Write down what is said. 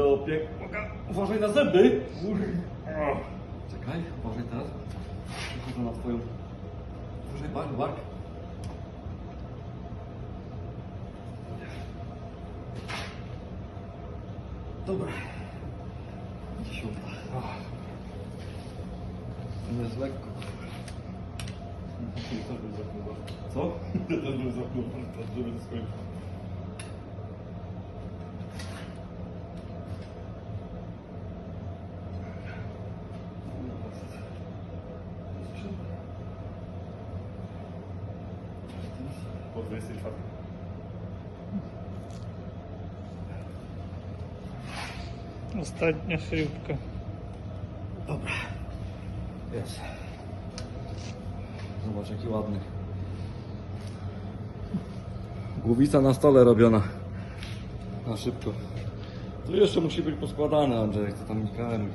do opiek. Uważaj na zęby! Czekaj, uważaj teraz. Wychodzę na twoją... Uważaj, bark, bark. Dobra. Się uda? To jest lekko. Co? Też bym zapnął warta, żeby skończył. Po 24. Ostatnia śrubka. Dobra. Jest. Zobacz jaki ładny. Głowica na stole robiona. Na szybko. Tu jeszcze musi być poskładane, Andrzej, co tam nikałem.